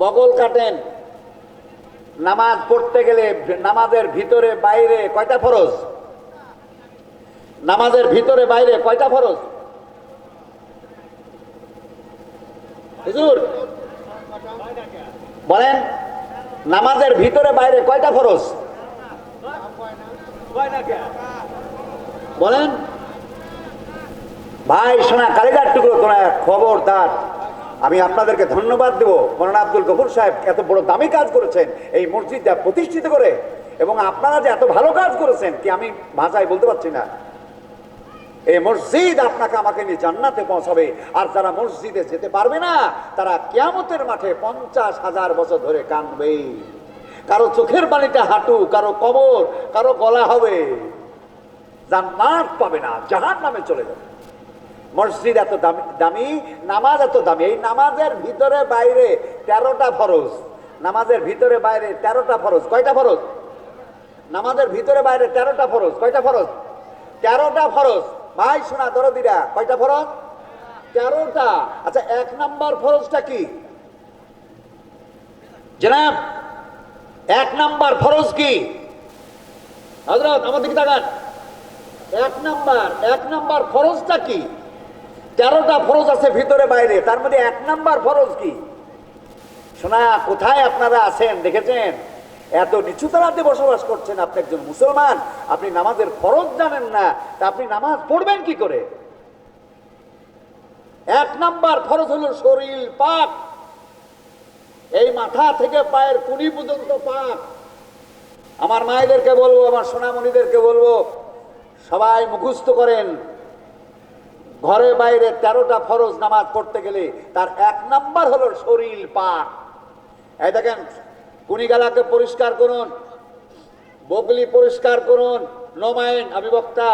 বগল কাটেন। নামাজ পড়তে গেলে নামাজের ভিতরে, বাইরে কয়টা ফরজ? নামাজের ভিতরে, বাইরে কয়টা ফরজ? বলেন, নামাজের ভিতরে, বাইরে কয়টা ফরজ? বলেন, ভাই, শোনা কালিদার টুকরো তোরা খবরদার। আমি আপনাদেরকে ধন্যবাদ দেব মৌলানা আব্দুল গফুর সাহেব এত বড় দামি কাজ করেছেন, এই মসজিদটা প্রতিষ্ঠিত করে। এবং আপনারা যে এত ভালো কাজ করেছেন, কি আমি ভাষায় বলতে পারছি না? এই মসজিদ আপনাকে আমাকে নিয়ে জান্নাতে পৌঁছাবে। আর যারা মসজিদে যেতে পারবে না, তারা কিয়ামতের মাঠে পঞ্চাশ হাজার বছর ধরে কাঁদবে। কারও চোখের পানিটা হাঁটু, কারও কবর, কারও গলা হবে। জান্নাত পাবে না জাহান নামে চলে যাবে। মসজিদ এত দামি দামি, নামাজ এত দামি। এই নামাজের ভিতরে বাইরে তেরোটা ফরজ। নামাজের ভিতরে বাইরে তেরোটা ফরজ। কয়টা ফরজ? নামাজের ভিতরে বাইরে তেরোটা ফরজ। কয়টা ফরজ? তেরোটা ফরজ। ভাই, শোনা দরদিরা কয়টা ফরজ? তেরোটা। আচ্ছা এক নাম্বার ফরজটা কি? জনাব, এক নাম্বার ফরজ কি? হজরত আমার দিকে তাকান। এক নাম্বার এক নাম্বার ফরজটা কি? তেরোটা ফরজ আছে ভিতরে বাইরে, তার মধ্যে এক নাম্বার ফরজ কি? শোনা কোথায় আপনারা আছেন? দেখেছেন? এত নিচু তলাতে বসবাস করছেন আপনি একজন মুসলমান, আপনি নামাজের ফরজ জানেন না, তা আপনি নামাজ পড়বেন কি করে? এক নাম্বার ফরজ হলো শরীর পাক। এই মাথা থেকে পায়ের কুনি পর্যন্ত পাক। আমার মায়েদেরকে বলব, আমার সোনামণিদেরকে বলব, সবাই মুখস্থ করেন। ঘরে বাইরে তেরোটা ফরজ নামাজ পড়তে গেলে তার এক নাম্বার হলো শরীর পাক। এই দেখেন, কুনিগালাকে পরিষ্কার করুন, বগলি পরিষ্কার করুন নমায়ন আমি বক্তা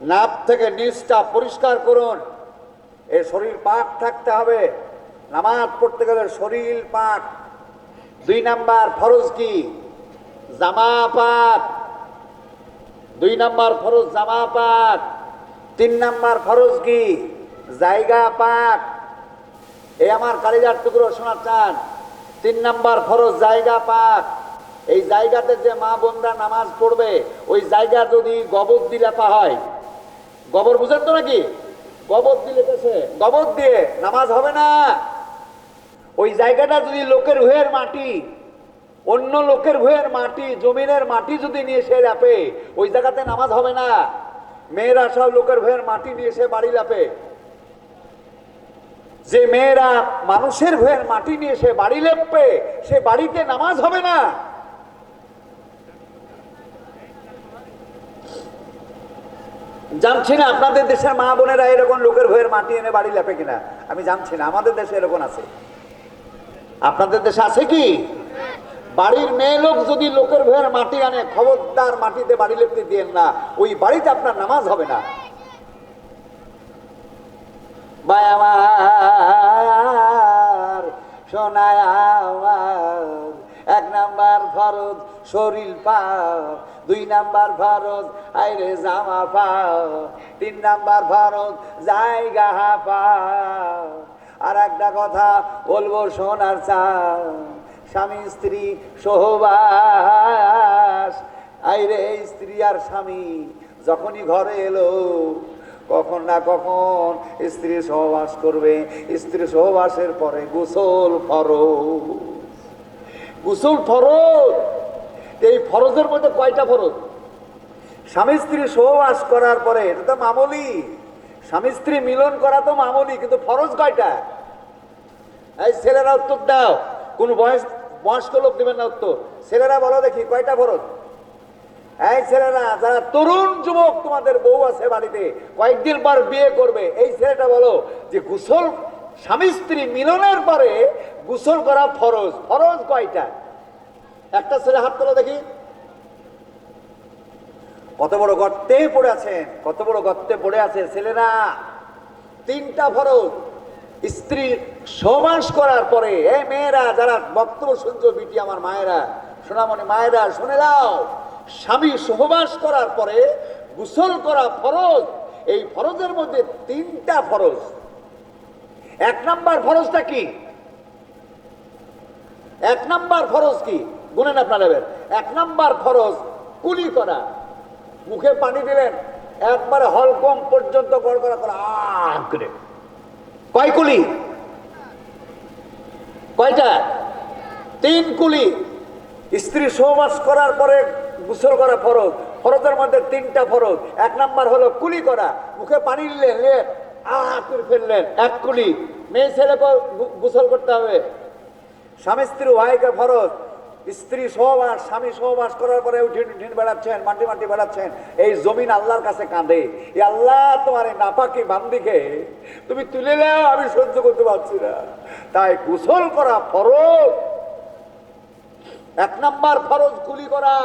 নাপ থেকে নিচটা পরিষ্কার করুন। এই শরীর পাক থাকতে হবে। নামাজ পড়তে গেলে শরীর পাক। দুই নাম্বার ফরজ কি? জামা পাক। দুই নাম্বার ফরজ জামা পাক। তিন নাম্বার ফরজ কি? জায়গা পাক। এই আমার কালিজার টুকরো শোনা চান তিন নাম্বার ফরজ জায়গা পাক। এই জায়গাতে যে মা বোনরা নামাজ পড়বে, ওই জায়গা যদি গবর দিলেপা হয়। গবর বুঝেন তো নাকি? গবর দিলে পেছে গবর দিয়ে নামাজ হবে না। ওই জায়গাটা যদি লোকের ভুয়ের মাটি, অন্য লোকের ভুয়ের মাটি, জমিনের মাটি যদি নিয়ে সে ল্যাপে ওই জায়গাতে নামাজ হবে না। মেয়েরা সব লোকের ভয়ের মাটি নিয়ে এসে বাড়ি লাপে যে মেয়েরা মানুষের ভয়ের মাটি নিয়ে সে বাড়ি লেপবে সে বাড়িতে নামাজ হবে না। জানছি না আপনাদের দেশের মা বোনেরা এরকম লোকের ভয়ের মাটি এনে বাড়ি লেপে কিনা? আমি জানছি না, আমাদের দেশে এরকম আছে। আপনাদের দেশে আছে কি? বাড়ির মেয়ে লোক যদি লোকের ভয়ের মাটি আনে, খবরদার মাটিতে বাড়ি লেপতে দিয়েন না, ওই বাড়িতে আপনার নামাজ হবে না। এক নাম্বার ফরজ, শরীর পাও, দুই নাম্বার ফরজ, আইরে জামা পাও, তিন নাম্বার ফরজ, জায়গা পাও। আর একটা কথা বলব সোনার চা স্বামী, স্ত্রী, সহবাস। আইরে, স্ত্রী আর স্বামী, যখনই ঘরে এলো, কখন না কখন স্ত্রী সহবাস করবে। স্ত্রী সহবাসের পরে গোসল ফরজ। গোসল ফরজ। এই ফরজের মধ্যে কয়টা ফরজ? স্বামী, স্ত্রী সহবাস করার পরে, এটা তো মামুলি। স্বামী, স্ত্রী মিলন করা তো মামুলি, কিন্তু ফরজ কয়টা? এই ছেলেরা উত্তর দাও। কোন বয়স বয়স্ক লোক দেবেন না উত্তর। ছেলেরা বলো দেখি, কয়টা ফরজ? এই ছেলেরা, যারা তরুণ যুবক তোমাদের বউ আছে বাড়িতে, কয়েকদিন পর বিয়ে করবে, এই ছেলেটা বলো যে গোসল স্বামী স্ত্রী মিলনের পরে গোসল করা ফরজ। ফরজ কয়টা? একটা ছেলে হাত তোলো দেখি। কত বড় গর্তে পড়ে আছেন, কত বড় গর্তে পড়ে আছে ছেলেরা। তিনটা ফরজ। স্ত্রী সমাস করার পরে, এ মেয়েরা, যারা বক্তব্য শুনছো বিটি আমার মায়েরা, সোনামণি মায়েরা, শুনে দাও স্বামী সহবাস করার পরে গোসল করা ফরজ। এই ফরজের মধ্যে তিনটা ফরজ। এক নাম্বার ফরজটা কি? এক নাম্বার ফরজ কি? গুনেন আপনার এক নাম্বার ফরজ, কুলি করা। মুখে পানি দিলেন, একবারে হলকম পর্যন্ত গড় করা আহ করে। কয় কুলি? কয়টা? তিন কুলি। স্ত্রী সহবাস করার পরে গোসল করা ফরজ। ফরজের মধ্যে তিনটা ফরজ। এক নাম্বার হলো কুলি করা। মুখে পানি নিলেন নিয়ে আহ করে ফেললেন। এক কুলি। মেয়ে ছেলে গোসল করতে হবে। স্বামী স্ত্রী উভয়কে ফরজ। স্ত্রী সহবাস, স্বামী সহবাস করার পরে উঠে উঠে বেড়াচ্ছেন, মাটি মাটি বেড়াচ্ছেন, এই জমিন আল্লাহর কাছে কাঁদে। এই আল্লাহ তোমার এই নাপাকি বান্দিকে তুমি তুলে নাও, আমি সহ্য করতে পারছি না। তাই গোসল করা ফরজ। এক নাম্বার ফরজ কুলি করা।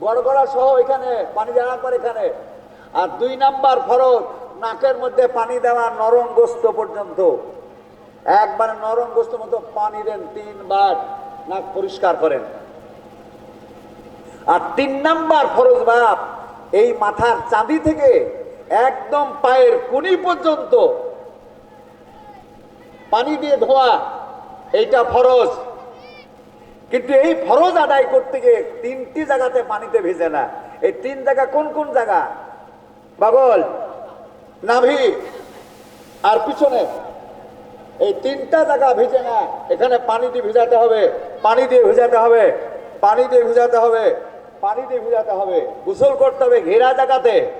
গড়গড়া সহ এখানে, পানি দেওয়ার পর এখানে। আর দুই নাম্বার ফরজ, নাকের মধ্যে পানি দেওয়া নরম গোস্ত পর্যন্ত। একবার নরম গোস্ত মতো পানি দেন তিনবার। নাক পরিষ্কার করেন। আর তিন নাম্বার ফরজ বাপ, এই মাথার চাঁদি থেকে একদম পায়ের কুনি পর্যন্ত পানি দিয়ে ধোয়া, এইটা ফরজ। কিন্তু এই ফরজ আদায় করতে গিয়ে তিনটি জায়গাতে পানিতে ভেজে না। এই তিন জায়গা কোন কোন জায়গা? বাগল নাভি, আর পিছনে এই তিনটা জায়গা ভিজে না। এখানে পানি দিয়ে ভিজাতে হবে। পানি দিয়ে ভিজাতে হবে। পানি দিয়ে ভিজাতে হবে। পানি দিয়ে ভিজাতে হবে। গোসল করতে হবে ঘেরা জায়গাতে।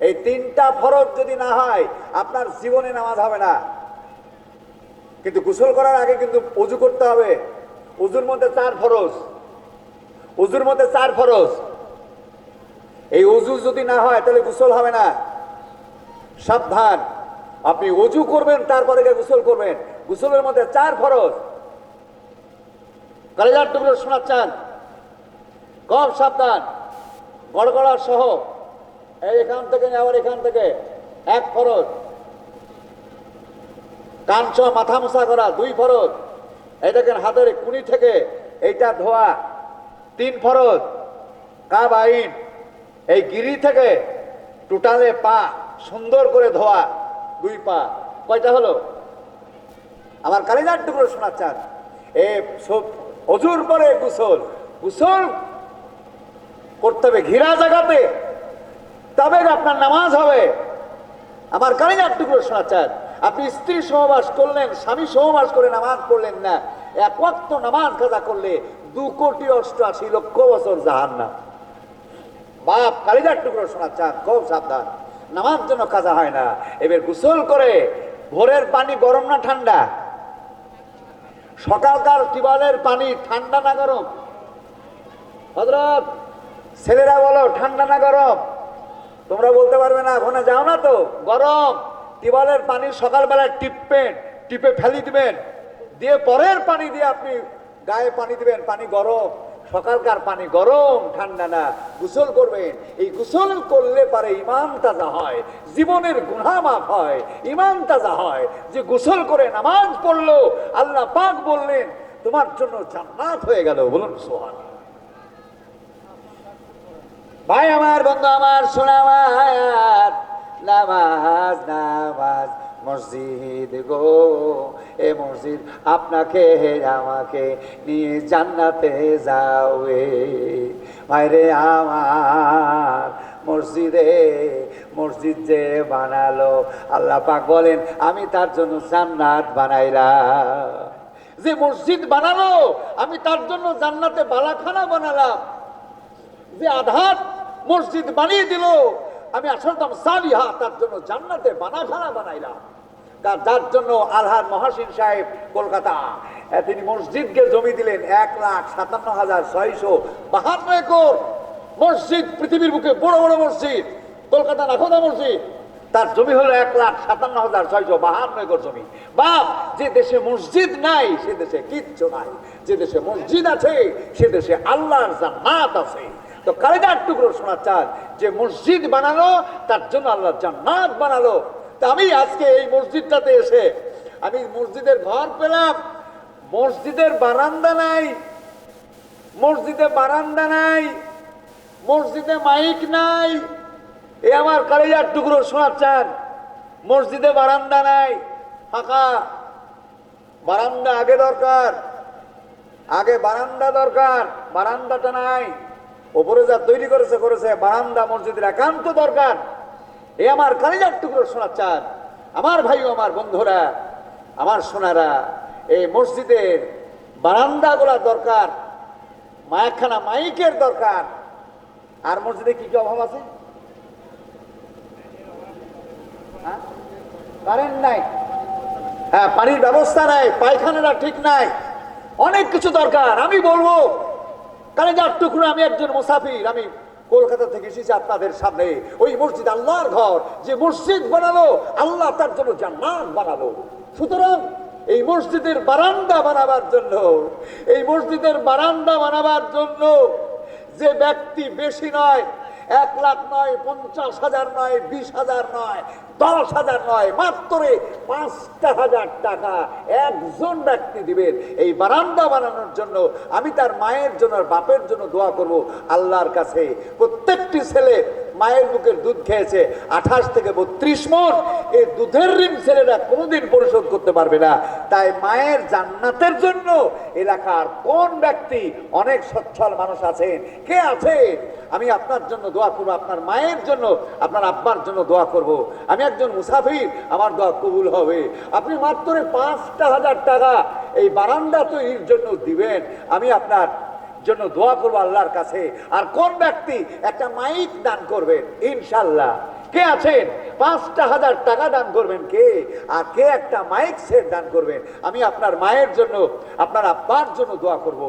এই তিনটা ফরজ যদি না হয়, আপনার জীবনে নামাজ হবে না। কিন্তু গোসল করার আগে কিন্তু উজু করতে হবে। উজুর মধ্যে চার ফরজ। উজুর মধ্যে চার ফরজ। এই উজু যদি না হয়, তাহলে গোসল হবে না। সাবধান। আপনি অজু করবেন, তারপরে গোসল করবেন। গোসলের মধ্যে চার ফরজ। কালেজার টুকরো শোনাচ্ছেন। কম সাবধান। গড়গড়া সহ। এই এখান থেকে, আবার এখান থেকে। এক ফরজ। কান মাথা মোছা করা, দুই ফরজ। এই দেখেন, হাতের কুনি থেকে এইটা ধোয়া। তিন ফরজ। কাব আইন। এই গিরি থেকে টোটালে পা সুন্দর করে ধোয়া। দুই পা। কয়টা হলো? আমার কালিদার টুকরো শোনাচ্ছেন এ সব অজুর পরে গুসল। গুসল করতে হবে ঘিরা জায়গাতে তবে আপনার নামাজ হবে। আমার কালিদার টুকরো শোনাচ্ছেন আপনি স্ত্রী সহবাস করলেন, স্বামী সহবাস করে নামাজ পড়লেন না। এক ওয়াক্ত নামাজ কাজা করলে দু কোটি অষ্টআশি লক্ষ বছর জাহান না বাপ, কালিদার টুকরো শোনাচ্ছেন খুব সাবধান। নামাজ জন্য কাজা হয় না। এবার গোসল করে, ভোরের পানি গরম না ঠান্ডা? সকালকার টিউবওয়েলের পানি ঠান্ডা না গরম? হজরত ছেলেরা বলো, ঠান্ডা না গরম? তোমরা বলতে পারবে না, ওখানে যাও না তো, গরম। টিউবওয়েলের পানি সকালবেলা টিপবেন, টিপে ফেলি দিবেন। দিয়ে পরের পানি দিয়ে আপনি গায়ে পানি দিবেন, পানি গরম। সকালকার পানি গরম, ঠান্ডা না, গোসল করবেন। এই গোসল করলে পারে ইমান তাজা হয়, জীবনের গুণা মাফ হয় ইমান তাজা হয়। যে গোসল করে নামাজ পড়ল, আল্লাহ পাক বললেন, তোমার জন্য জান্নাত হয়ে গেল। বলুন সোহান ভাই আমার, বন্ধু আমার আমার, নামাজ নামাজ। মসজিদ গো, এ মসজিদ আপনাকে আমাকে নিয়ে জান্নাতে যাওয়ে। ভাইরে আমার মসজিদে, মসজিদ যে বানালো, আল্লাহ পাক বলেন, আমি তার জন্য জান্নাত বানাইলাম। যে মসজিদ বানালো, আমি তার জন্য জান্নাতে বালাখানা বানালাম। যে আধার মসজিদ বানিয়ে দিল, আমি আসলতাম সালিহা, তার জন্য জান্নাতে বানাখানা বানাইলাম। তার জন্য আলহার মহাসিন সাহেব কলকাতা। তিনি মসজিদকে জমি দিলেন এক লাখ সাতান্ন হাজার ছয়শো বাহান্ন একর। মসজিদ পৃথিবীর বুকে বড় বড় মসজিদ, কলকাতা নাখোদা মসজিদ। তার জমি হলো এক লাখ সাতান্ন হাজার ছয়শো বাহান্ন একর জমি। বাপ, যে দেশে মসজিদ নাই, সে দেশে কিচ্ছু নাই। যে দেশে মসজিদ আছে, সে দেশে আল্লাহর জান্নাত আছে। তো কালিদার টুকরো শোনা চান যে মসজিদ বানালো, তার জন্য আল্লাহ জান্নাত বানালো। আমি আজকে এই মসজিদটাতে এসে আমি মসজিদের ঘর পেলাম। মসজিদের বারান্দা নাই। মসজিদে বারান্দা নাই। মসজিদে মাইক নাই। এ আমার কালিজার টুকরো শোনাচ্ছেন। মসজিদে বারান্দা নাই। ফাঁকা। বারান্দা আগে দরকার। আগে বারান্দা দরকার। বারান্দাটা নাই। ওপরে যা তৈরি করেছে করেছে। বারান্দা মসজিদের একান্ত দরকার। এ আমার কালিজার টুকরো শোনা চান আমার ভাই আমার বন্ধুরা, আমার সোনারা, এই মসজিদের বারান্দা বারান্দাগুলা দরকার, মায়াখানা মাইকের দরকার। আর মসজিদে কি কি অভাব আছে? হ্যাঁ? কারেন্ট নাই। হ্যাঁ পানির ব্যবস্থা নাই, পায়খানাটা ঠিক নাই। অনেক কিছু দরকার। আমি বলব, কালেজার টুকরো আমি একজন মুসাফির, আমি কলকাতা থেকে এসেছে আপনাদের সামনে। ওই মসজিদ আল্লাহর ঘর, যে মসজিদ বানালো, আল্লাহ তার জন্য জান্নাত বানালো। সুতরাং এই মসজিদের বারান্দা বানাবার জন্য, এই মসজিদের বারান্দা বানাবার জন্য যে ব্যক্তি বেশি নয় এক লাখ নয়, পঞ্চাশ হাজার নয়, বিশ হাজার নয়, দশ হাজার নয় মাত্র পাঁচটা হাজার টাকা। একজন ব্যক্তি দিবেন। এই বারান্দা বানানোর জন্য আমি তার মায়ের জন্য আর বাপের জন্য দোয়া করব আল্লাহর কাছে। প্রত্যেকটি ছেলে মায়ের বুকের দুধ খেয়েছে আঠাশ থেকে বত্রিশ মন এই দুধের ঋণ ছেলেরা কোনোদিন পরিশোধ করতে পারবে না। তাই মায়ের জান্নাতের জন্য এলাকার কোন ব্যক্তি অনেক সচ্ছল মানুষ আছেন? কে আছেন? আমি আপনার জন্য দোয়া করব, আপনার মায়ের জন্য, আপনার আব্বার জন্য দোয়া করব। আমি একজন মুসাফির, আমার দোয়া কবুল হবে। আপনি মাত্র পাঁচটা হাজার টাকা এই বারান্দা তৈরির জন্য দিবেন। আমি আপনার জন্য দোয়া করব আল্লাহর কাছে। আর কোন ব্যক্তি একটা মাইক দান করবেন, ইনশাল্লাহ। কে আছেন? পাঁচটা হাজার টাকা দান করবেন কে? আর কে একটা মাইক সেট দান করবেন? আমি আপনার মায়ের জন্য, আপনার আব্বার জন্য দোয়া করব।